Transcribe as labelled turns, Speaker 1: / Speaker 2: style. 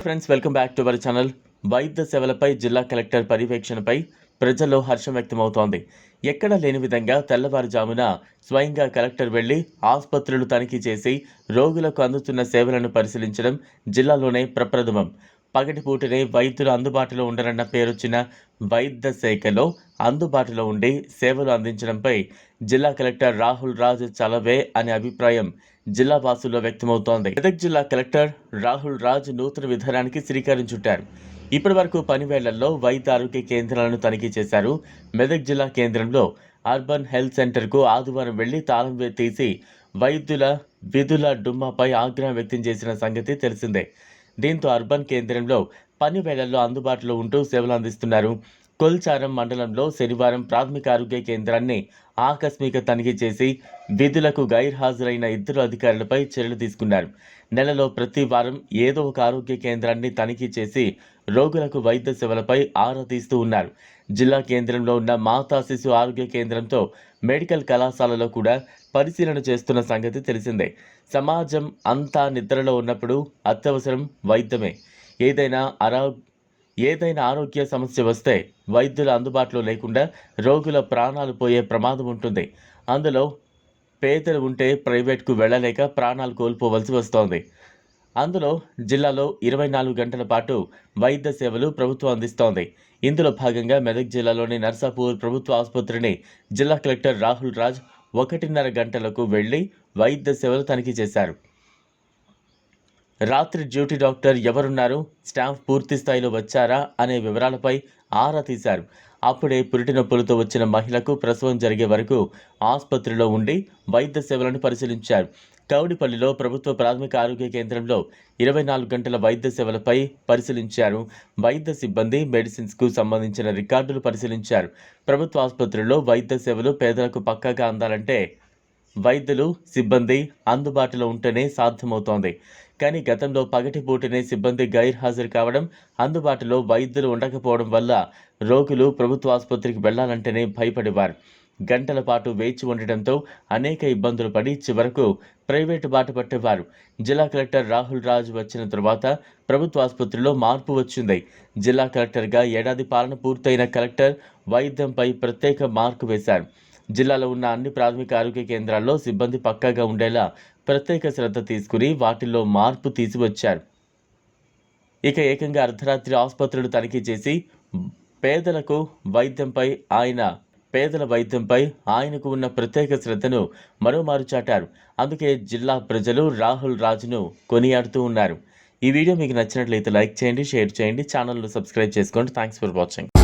Speaker 1: Friends welcome back to our channel వైద్య సేవలపై జిల్లా కలెక్టర్ పర్యవేక్షణపై ప్రజల్లో హర్షం వ్యక్తమవుతోంది. ఎక్కడ లేని విధంగా తెల్లవారుజామున స్వయంగా కలెక్టర్ వెళ్ళి ఆసుపత్రులు తనిఖీ చేసి రోగులకు అందుతున్న సేవలను పరిశీలించడం జిల్లాలోనే ప్రప్రథమం. పగటిపూటనే వైద్యులు అందుబాటులో ఉండరన్న పేరొచ్చిన వైద్య శాఖలో అందుబాటులో ఉండి సేవలు అందించడంపై జిల్లా కలెక్టర్ రాహుల్ రాజ్ చలవే అనే అభిప్రాయం జిల్లా వాసుల్లో వ్యక్తమవుతోంది. మెదక్ జిల్లా కలెక్టర్ రాహుల్ రాజ్ నూతన విధానానికి శ్రీకారం చుట్టారు. ఇప్పటి వరకు పనివేళ్ళలో వైద్య ఆరోగ్య కేంద్రాలను తనిఖీ చేశారు. మెదక్ జిల్లా కేంద్రంలో అర్బన్ హెల్త్ సెంటర్కు ఆదివారం వెళ్ళి తాళం తీసి వైద్యుల విధుల డుమ్మాపై ఆగ్రహం వ్యక్తం చేసిన సంగతి తెలిసిందే. దీంతో అర్బన్ కేంద్రంలో పని వేళల్లో అందుబాటులో ఉంటూ సేవలు అందిస్తున్నారు. కొల్చారం మండలంలో శనివారం ప్రాథమిక ఆరోగ్య కేంద్రాన్ని ఆకస్మిక తనిఖీ చేసి విధులకు గైర్హాజరైన ఇద్దరు అధికారులపై చర్యలు తీసుకున్నారు. నెలలో ప్రతి వారం ఏదో ఒక ఆరోగ్య కేంద్రాన్ని తనిఖీ చేసి రోగులకు వైద్య సేవలపై ఆరా తీస్తూ ఉన్నారు. జిల్లా కేంద్రంలో ఉన్న మాతా శిశు ఆరోగ్య కేంద్రంతో మెడికల్ కళాశాలలో కూడా పరిశీలన చేస్తున్న సంగతి తెలిసిందే. సమాజం అంతా నిద్రలో ఉన్నప్పుడు అత్యవసరం వైద్యమే. ఏదైనా అరా ఏదైనా ఆరోగ్య సమస్య వస్తే వైద్యుల అందుబాటులో లేకుండా రోగుల ప్రాణాలు పోయే ప్రమాదం ఉంటుంది. అందులో పేదలు ఉంటే ప్రైవేట్కు వెళ్ళలేక ప్రాణాలు కోల్పోవలసి వస్తోంది. అందులో జిల్లాలో ఇరవై నాలుగు గంటల పాటు వైద్య సేవలు ప్రభుత్వం అందిస్తోంది. ఇందులో భాగంగా మెదక్ జిల్లాలోని నర్సాపూర్ ప్రభుత్వ ఆసుపత్రిని జిల్లా కలెక్టర్ రాహుల్ రాజ్ ఒకటిన్నర గంటలకు వెళ్ళి వైద్య సేవలు తనిఖీ చేశారు. రాత్రి డ్యూటీ డాక్టర్ ఎవరున్నారు? స్టాఫ్ పూర్తి స్థాయిలో వచ్చారా? అనే వివరాలపై ఆరా తీశారు. అప్పుడే పురిటి నొప్పులతో వచ్చిన మహిళకు ప్రసవం జరిగే వరకు ఆసుపత్రిలో ఉండి వైద్య సేవలను పరిశీలించారు. కౌడిపల్లిలో ప్రభుత్వ ప్రాథమిక ఆరోగ్య కేంద్రంలో ఇరవై నాలుగు గంటల వైద్య సేవలపై పరిశీలించారు. వైద్య సిబ్బంది మెడిసిన్స్కు సంబంధించిన రికార్డులు పరిశీలించారు. ప్రభుత్వ ఆసుపత్రుల్లో వైద్య సేవలు పేదలకు పక్కాగా అందాలంటే వైద్యులు సిబ్బంది అందుబాటులో ఉంటేనే సాధ్యమవుతోంది. కానీ గతంలో పగటిపూటనే సిబ్బంది గైర్హాజరు కావడం అందుబాటులో వైద్యులు ఉండకపోవడం వల్ల రోగులు ప్రభుత్వ ఆసుపత్రికి వెళ్ళాలంటేనే భయపడేవారు. గంటల పాటు వేచి ఉండటంతో అనేక ఇబ్బందులు పడి చివరకు ప్రైవేటు బాట పట్టేవారు. జిల్లా కలెక్టర్ రాహుల్ రాజ్ వచ్చిన తర్వాత ప్రభుత్వ ఆసుపత్రిలో మార్పు వచ్చింది. జిల్లా కలెక్టర్గా ఏడాది పాలన పూర్తయిన కలెక్టర్ వైద్యంపై ప్రత్యేక మార్కు వేశారు. జిల్లాలో ఉన్న అన్ని ప్రాథమిక ఆరోగ్య కేంద్రాల్లో సిబ్బంది పక్కాగా ఉండేలా ప్రత్యేక శ్రద్ధ తీసుకుని వాటిల్లో మార్పు తీసువచ్చారు. ఇక ఏకంగా అర్ధరాత్రి ఆసుపత్రులు తనిఖీ చేసి పేదలకు వైద్యంపై ఆయన పేదల వైద్యంపై ఆయనకు ఉన్న ప్రత్యేక శ్రద్ధను మరోమారు చాటారు. అందుకే జిల్లా ప్రజలు రాహుల్ రాజును కొనియాడుతూ ఉన్నారు. ఈ వీడియో మీకు నచ్చినట్లయితే లైక్ చేయండి షేర్ చేయండి ఛానల్ను సబ్స్క్రైబ్ చేసుకోండి. Thanks for watching.